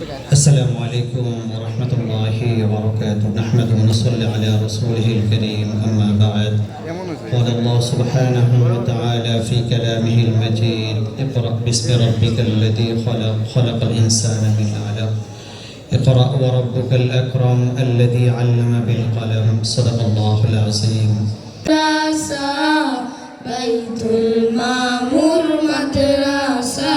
السلام عليكم ورحمة الله وبركاته. نحمد ونصلي على رسوله الكريم. أما بعد قال الله سبحانه وتعالى في كلامه المجيد اقرأ باسم ربك الذي خلق خلق الإنسان من علق. اقرأ وربك الأكرم الذي علم بالقلم. صدق الله العظيم. بيت المامور مدرسة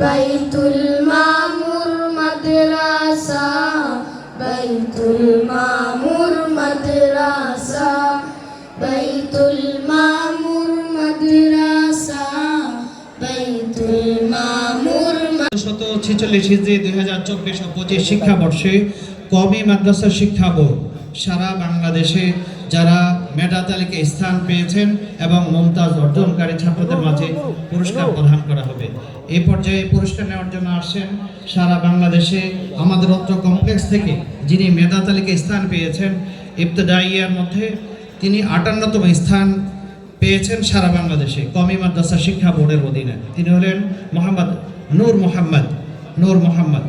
বাইতুল মামুর মাদ্রাসা, বাইতুল মামুর মাদ্রাসা, বাইতুল মামুর মাদ্রাসা, বাইতুল মামুর শত ছেচল্লিশ হিজড়ি দুই হাজার চব্বিশ পঁচিশ শিক্ষাবর্ষে কমি মাদ্রাসা শিক্ষা বোর্ড সারা বাংলাদেশে যারা মেধা তালিকায় স্থান পেয়েছেন এবং মমতাজ অর্জনকারী ছাত্রদের মাঝে পুরস্কার প্রদান করা হবে। এই পর্যায়ে পুরস্কার নেওয়ার জন্য আসছেন সারা বাংলাদেশে আমাদের অত্র কমপ্লেক্স থেকে যিনি মেধা তালিকায় স্থান পেয়েছেন, ইবতদাইয়ার মধ্যে তিনি আটান্নতম স্থান পেয়েছেন সারা বাংলাদেশে, কমি মাদ্রাসা শিক্ষা বোর্ডের অধীনে। তিনি হলেন মোহাম্মদ নূর মোহাম্মদ নূর মোহাম্মদ।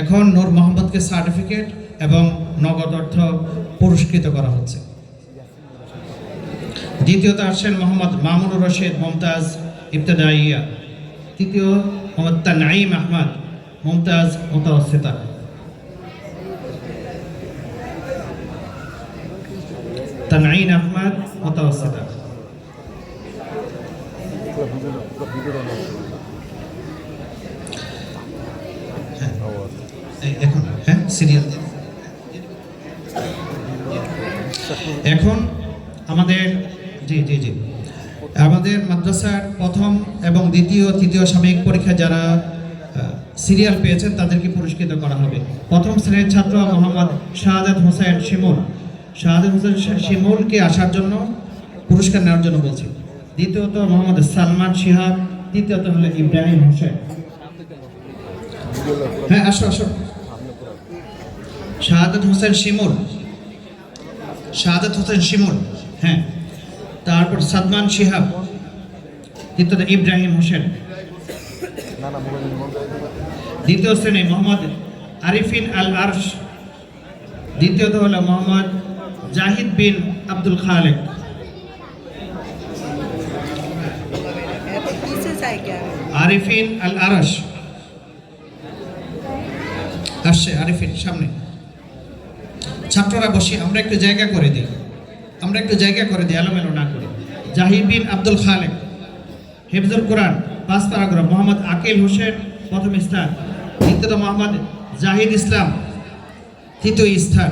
এখন নূর মোহাম্মদকে সার্টিফিকেট এবং নগদ অর্থ পুরস্কৃত করা হচ্ছে। দ্বিতীয়ত আসছেন মোহাম্মদ মামুনুর রশেদ মমতাজ ইবতদাইয়া। তৃতীয় মোহাম্মদ তানাইম আহমদ মমতাজ মোতাবস্থিতা এই- এখন হ্যাঁ সিরিয়াল এখন আমাদের জি জি জি। আমাদের মাদ্রাসার প্রথম এবং দ্বিতীয়, তৃতীয় সাময়িক পরীক্ষা যারা সিরিয়াল পেয়েছেন, তাদেরকে পুরস্কৃত করা হবে। প্রথম শ্রেণির ছাত্র মোহাম্মদ শাহাদাত হোসেন শিমুল। শাহাদাত হোসেন শিমুলকে আসার জন্য পুরস্কার নেওয়ার জন্য বলছি। দ্বিতীয়ত মোহাম্মদ সালমান শিহাব, তৃতীয়ত হলো ইব্রাহিম হোসেন। হ্যাঁ আসো আসো। শাহাদাত হোসেন শিমুল। শাহাদাত হোসেন শিমুল হ্যাঁ। তারপর সাদমান শিহাব দ্বিতীয় ইব্রাহিম হোসেন। দ্বিতীয় শ্রেণি মোহাম্মদ আরিফিন আল আরশ। দ্বিতীয়ত হল মোহাম্মদ জাহিদ বিন আব্দুল খালেক। আরিফিন আল আরশ। আসছে আরিফিন, সামনে। ছাত্ররা বসি, আমরা একটু জায়গা করে দিই। আমরা একটু জায়গা করে দিই, এলোমেলো না জাহিদ বিন আব্দুল খালেক। হেফজুল কোরআন, পাঁচ প্যারাগ্রাফ, মোহাম্মদ আকিল হোসেন, প্রথম স্থান। দ্বিতীয়ত মোহাম্মদ জাহিদ ইসলাম, তৃতীয় স্থান।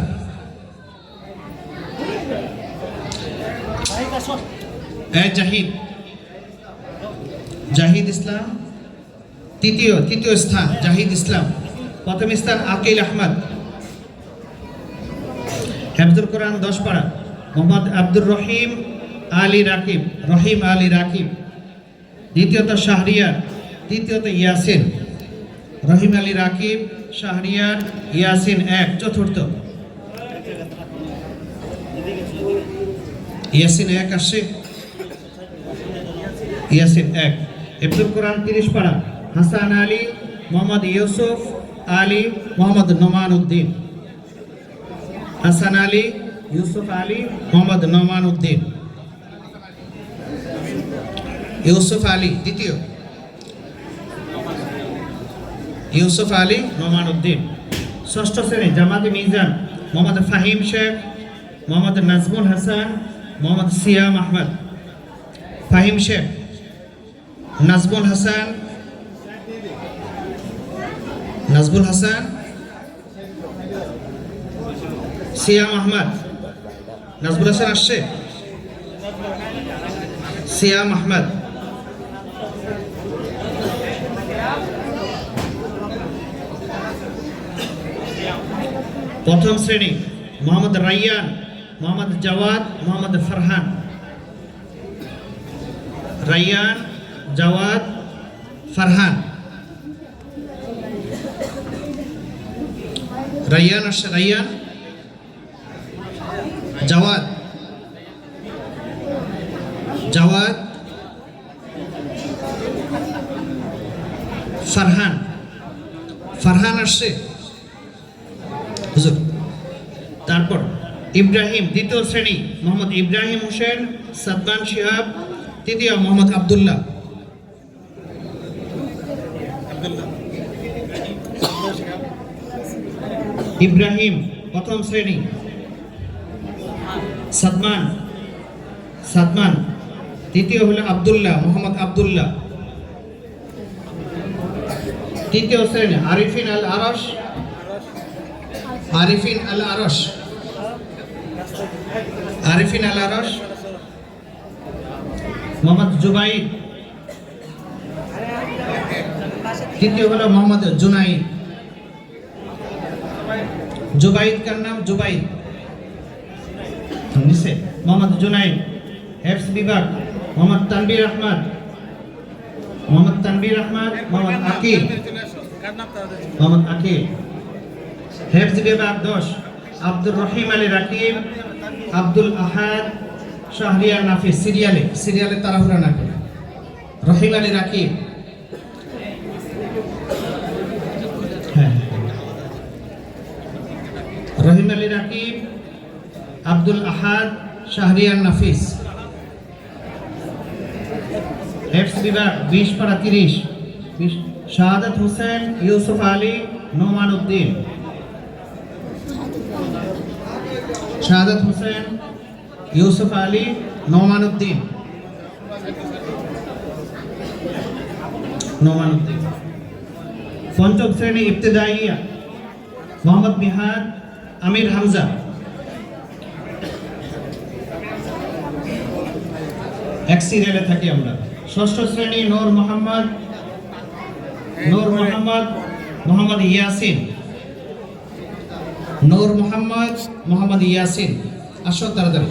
জাহিদ। জাহিদ ইসলাম, তৃতীয় তৃতীয় স্থান, জাহিদ ইসলাম। প্রথম স্থান আকিল আহমদ। হেফজুল কোরআন দশ পাড়া মোহাম্মদ আব্দুর রহিম আলী রাকিব, রহিম আলী রাকিব। দ্বিতীয়ত শাহরিয়ার, তৃতীয়ত ইয়াসিন। রহিম আলী রাকিব, শাহরিয়ার, ইয়াসিন এক, চতুর্থ। ইয়াসিন এক আসছে। ইয়াসিন এক। ইবনুল কোরআন তিরিশ পাড়া হাসান আলী, মোহাম্মদ ইউসুফ আলী, মোহাম্মদ নোমান উদ্দিন হাসান আলী, ইউসুফ আলী, মোহাম্মদ নোমান উদ্দিন ইউসুফ আলী, দ্বিতীয়। ইউসুফ আলী নোমান উদ্দিন ষষ্ঠ শ্রেণি, জামাতে মিজান, মোহাম্মদ ফাহিম শেখ, মোহাম্মদ নাজমুল হাসান, মোহাম্মদ সিয়াম আহমদ। ফাহিম শেখ, নাজমুল হাসান নাজমুল হাসান, সিয়াম আহমদ। নাজমুল হাসান আসছে। সিয়াম আহমদ। প্রথম শ্রেণি, মোহাম্মদ রাইয়ান, মোহাম্মদ জাওয়াদ, মোহাম্মদ ফারহান। রাইয়ান, জাওয়াদ, ফারহান। রাইয়ান আসছে, রাইয়ান। জাওয়াদ। জাওয়াদ। ফারহান। ফারহান আসছে। হুজুর। তারপর ইব্রাহিম, দ্বিতীয় শ্রেণি, মোহাম্মদ ইব্রাহিম হোসেন সাদমান শিহাব, তৃতীয় মোহাম্মদ আবদুল্লাহ। ইব্রাহিম, প্রথম শ্রেণি। সাদমান সাদমান। তৃতীয় হলো আবদুল্লাহ, মোহাম্মদ আবদুল্লাহ। তৃতীয় শ্রেণি, আরিফিন আল আরশ আরিফিন আল আরশ। আরিফিন আল আরশ। মোহাম্মদ জুবাইদ তৃতীয় হলো মোহাম্মদ জুনাইদ। জুবাইদ কার নাম? জুবাইদ। নিচে। মোহাম্মদ জুনাইদ। হেফস বিভাগ। মোহাম্মদ তানবির আহমদ। মোহাম্মদ তানবির আহমদ, মোহাম্মদ আকিব মোহাম্মদ আকিব হেফজ বিভাগ দশ আব্দুর রহিম আলী রাকিব, আব্দুল আহাদ শাহরিয়ার নাফিস সিরিয়ালে সিরিয়ালে তাড়াহুড়া না করে। রহিম আলী রাকিব। হ্যাঁ। রহিম আলী রাকিব, আব্দুল আহাদ শাহরিয়ার নাফিস। হেফস বিভাগ, বিশ পাড়া তিরিশ। শাহাদাত হোসেন, ইউসুফ আলী, নোমান উদ্দিন। শাহাদাত হোসেন, ইউসুফ আলী নোমান উদ্দিন পঞ্চম শ্রেণি ইবতেদাইয়া, মোহাম্মদ মিহাদ, আমির হামজা। এক সিরিয়ালে থাকি আমরা। ষষ্ঠ শ্রেণি নূর মোহাম্মদ নূর মোহাম্মদ মোহাম্মদ ইয়াসিন। নূর মোহাম্মদ মোহাম্মদ ইয়াসিন। আসো তাড়াতাড়ি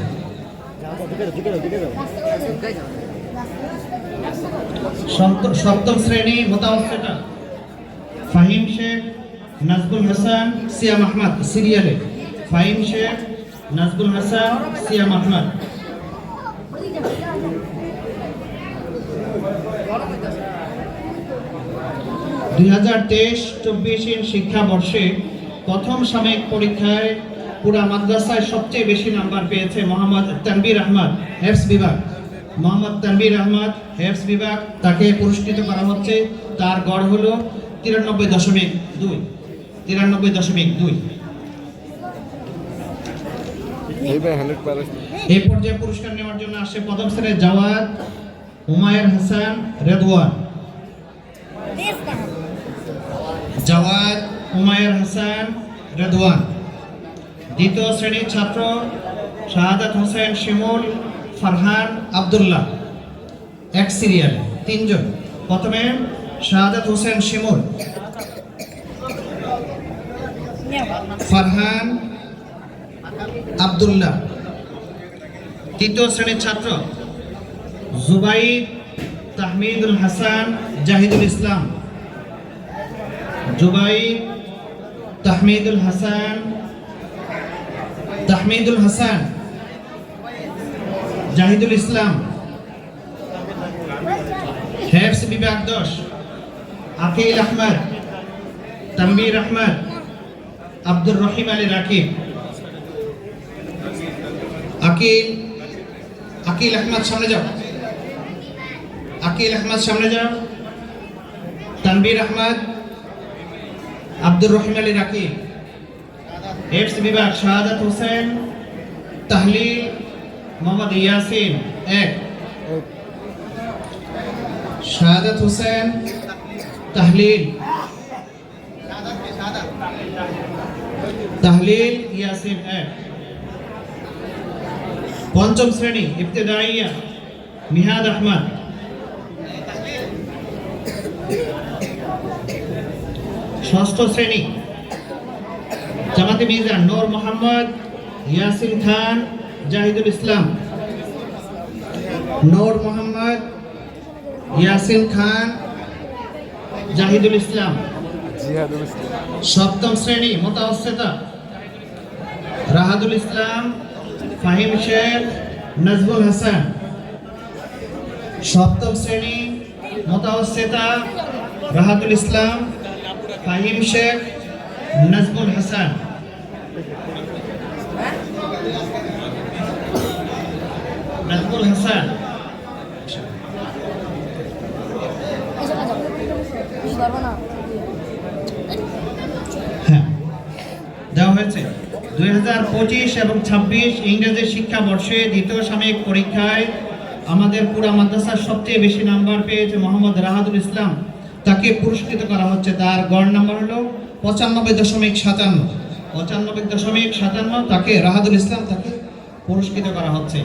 সপ্ত- সপ্তম শ্রেণি ফাহিম শেখ নাজবুল হাসান, সিয়াম আহমদ, সিরিয়ালে। ফাহিম শেখ নাজবুল হাসান, সিয়াম আহমদ। দুই হাজার তেইশ চব্বিশ শিক্ষাবর্ষে প্রথম সাময়িক পরীক্ষায় পুরা মাদ্রাসায় সবচেয়ে বেশি নাম্বার পেয়েছে মোহাম্মদ তানবির আহমদ হেফস বিভাগ। মোহাম্মদ তানবির আহমদ হেফস বিভাগ তাকে পুরস্কৃত করা হচ্ছে। তার গড় হলো তিরানব্বই দশমিক দুই। তিরানব্বই দশমিক দুই। এই পর্যায়ে পুরস্কার নেওয়ার জন্য আসছে প্রথম শ্রেণির জাওয়াদ হুমায়ুন হাসান রেদওয়ান। জাওয়াদ হুমায়ুন হাসান, রেদওয়ান। দ্বিতীয় শ্রেণির ছাত্র, শাহাদাত হোসেন শিমুল, ফারহান আব্দুল্লাহ। এক সিরিয়াল তিনজন। প্রথমে শাহাদাত হোসেন শিমুল, ফারহান আব্দুল্লাহ। তৃতীয় শ্রেণির ছাত্র, জুবাইদ তাহমিদুল হাসান জাহিদুল ইসলাম। জুবাইদ তাহমিদুল হাসান তাহমিদুল হাসান, জাহিদুল ইসলাম, হেফস বিভাগ দশ, আকিল আহমদ তানবীর আহমদ, আব্দুর রহিম আলী রাকিব, আকিল আকিল আহমদ সামনে যাও, আকিল আহমদ সামনে যাও তানবীর আহমদ আব্দুর রহিম আলী রাকিব। এফস বিভাগ, শাহাদাত হোসেন, তাহলিল, মোহাম্মদ ইয়াসিন, এক। শাহাদাত হোসেন, তাহলিল। তাহলিল, ইয়াসিন, এক। পঞ্চম শ্রেণি, ইবতেদাইয়া, মিহাদ আহমদ। ষষ্ঠ শ্রেণি। জামাতে মিজান নূর মোহাম্মদ ইয়াসিন খান জাহিদুল ইসলাম। নূর মোহাম্মদ ইয়াসিন খান জাহিদুল ইসলাম। সপ্তম শ্রেণি মোতাবস্থিতা রাহাদুল ইসলাম ফাহিম শেখ নজবুল হাসান। সপ্তম শ্রেণি মোতাবস্থিতা রাহাদুল ইসলাম। ফাহিম শেখ নজবুল হাসান। নজবুল হাসান। হ্যাঁ দেওয়া হয়েছে। দুই হাজার পঁচিশ এবং ছাব্বিশ ইংরেজি শিক্ষাবর্ষে দ্বিতীয় সাময়িক পরীক্ষায় আমাদের পুরা মাদ্রাসার সবচেয়ে বেশি নাম্বার পেয়েছে মোহাম্মদ রাহাদুল ইসলাম। তাকে পুরস্কৃত করা হচ্ছে তার গড় নাম্বার হলো পঁচানব্বই দশমিক সাতান্ন। পঁচানব্বই দশমিক সাতান্ন তাকে রাহাদুল ইসলাম তাকে পুরস্কৃত করা হচ্ছে।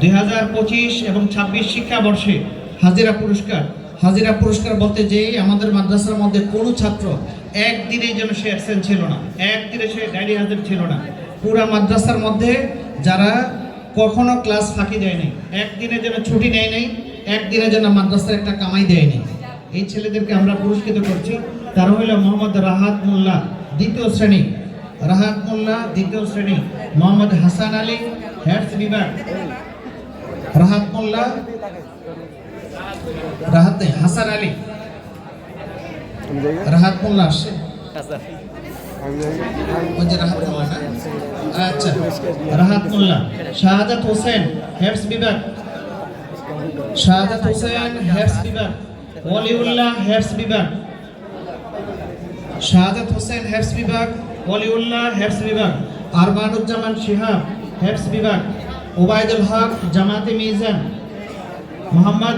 দুই হাজার পঁচিশ এবং ছাব্বিশ শিক্ষাবর্ষে হাজিরা পুরস্কার। হাজিরা পুরস্কার বলতে যে আমাদের মাদ্রাসার মধ্যে কোনো ছাত্র একদিনের জন্য সে অ্যাবসেন্ট ছিল না, একদিনে সে ডায়েরি হাজির ছিল না। পুরা মাদ্রাসার মধ্যে যারা কখনো ক্লাস ফাঁকি দেয় নাই জন্য ছুটি নেয় নাই একদিনের জন্য মাদ্রাসার একটা কামাই দেয়নি। এই ছেলেদেরকে আমরা পুরস্কৃত করছি। তারা হইল মোহাম্মদ রাহাত মোল্লা, দ্বিতীয় শ্রেণি। রাহাত মোল্লা, দ্বিতীয় শ্রেণি। মোহাম্মদ হাসান আলী হেডস বিভাগ। রাহাত মোল্লা, রাহাত হাসান আলী। রাহাত মোল্লা না? আচ্ছা রাহাত মোল্লা। শাহাদাত হোসেন হেডস বিভাগ। শাহাদাত হোসেন হেফস বিভাগ ওয়ালিউল্লাহ হেফস বিভাগ। শাহাদাত হোসেন হেফস বিভাগ ওয়ালিউল্লাহ হেফস বিভাগ। আরমানুজ্জামান শিহাব হেফস বিভাগ। ওবায়দুল হক জামাতে মিজান। মোহাম্মদ।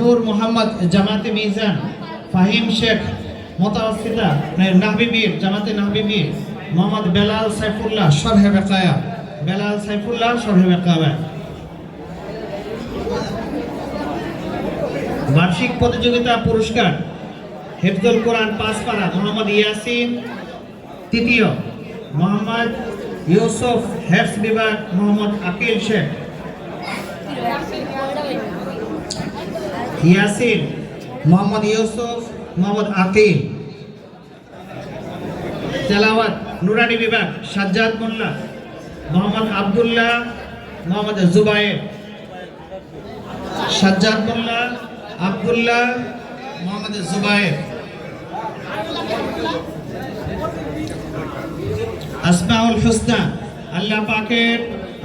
নূর মোহাম্মদ জামাতে মিজান। ফাহিম শেখ মোতাওয়াসিতা নাহবিবির জামাতে নাহবিবির মোহাম্মদ বেলাল সাইফুল্লাহ সরহে বেকায়া। বেলাল সাইফুল্লাহ সরহে বেকায়া। বার্ষিক প্রতিযোগিতা পুরস্কার, হেফজুল কোরআন পাস পারা মোহাম্মদ ইয়াসিন তৃতীয়, মোহাম্মদ ইউসুফ হেফস বিভাগ, মোহাম্মদ আকিল শেখ। ইয়াসিন, মোহাম্মদ ইউসুফ, মোহাম্মদ আকিল। তেলাওয়াত, নুরানি বিভাগ, সাজ্জাদ মোল্লা, মোহাম্মদ আব্দুল্লাহ, মোহাম্মদ জুবায়ের। সাজ্জাদ মোল্লা আব্দুল্লাহ মোহাম্মদ জুবায়ের। আসমাউল হুসনা, আল্লাহ পাকের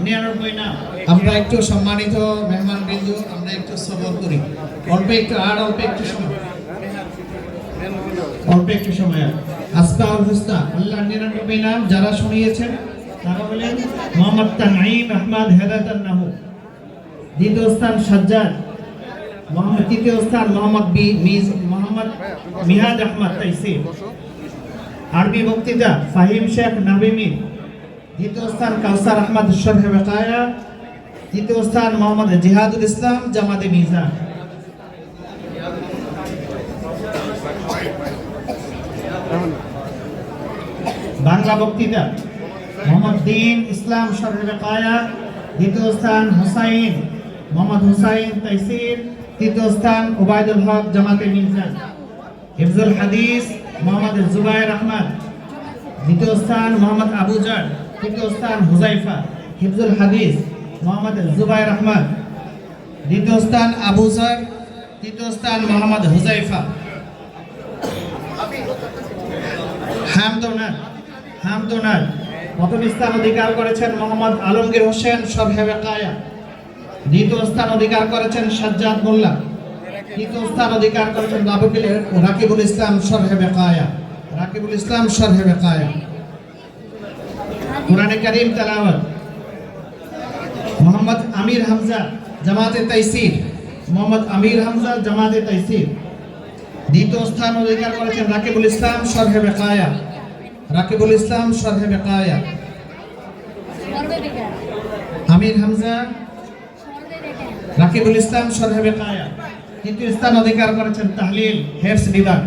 নিরানব্বই নাম। আমরা একটু সম্মানিত মেহমান বিন্দু আমরা একটু সবর করি। অল্প একটু আর অল্প একটু সময়। অল্প একটু সময়। আসমাউল হুসনা আল্লাহ নিরানব্বই নাম যারা শুনিয়েছেন, তারা হলেন মোহাম্মদ তাহিম আহমদ হেদায়তান নাহু দ্বিতীয় স্থান সাজ্জাদ। মোহাম্মদ তৃতীয় স্থান মোহাম্মদ বি মিজ মোহাম্মদ মিহাদ আহমদ তাইসির। আরবি বক্তৃতা ফাহিম শেখ নাবিমি। দ্বিতীয় স্থান কাউসার আহমদ শরহে বেকায়া। তৃতীয় স্থান মোহাম্মদ জিহাদুল ইসলাম জামাতে মিজান। বাংলা বক্তৃতা মোহাম্মদ দিন ইসলাম শরহে বেকায়া। দ্বিতীয় স্থান হুসাইন মোহাম্মদ হুসাইন তাইসির। তৃতীয় স্থান ওবায়দুল হক জামাতে মিজান হিফজুল হাদিস মোহাম্মদ জুবাইর আহমদ দ্বিতীয় স্থান মোহাম্মদ আবু জার। তৃতীয় স্থান হুজাইফা। হিফজুল হাদিস মোহাম্মদ জুবাইর আহমদ দ্বিতীয় স্থান আবু জার। তৃতীয় স্থান মোহাম্মদ হুজাইফা। হামদোনাথ হামদোনাথ প্রথম স্থান অধিকার করেছেন মোহাম্মদ আলমগীর হোসেন সরহেবে কায়া দ্বিতীয় স্থান অধিকার করেছেন সাজ্জাদ মোল্লা। তৃতীয় স্থান অধিকার করেছেন রাবিবুল রাকিবুল ইসলাম সরহেবে কায়া রাকিবুল ইসলাম সরহেবে কায়া কোরআনে কারীম তেলাওয়াত। মোহাম্মদ আমির হামজা, জামাতে তাইসির। মোহাম্মদ আমির হামজা, জামাতে তাইসির। দ্বিতীয় স্থান অধিকার করেছেন রাকিবুল ইসলাম সরহেবে কায়া রাকিবুল ইসলাম সরহেবে কায়া আমির হামজা রাকিবুল ইসলাম সরহেবে কায়া তৃতীয় স্থান অধিকার করেছেন তাহলিল হেফস বিভাগ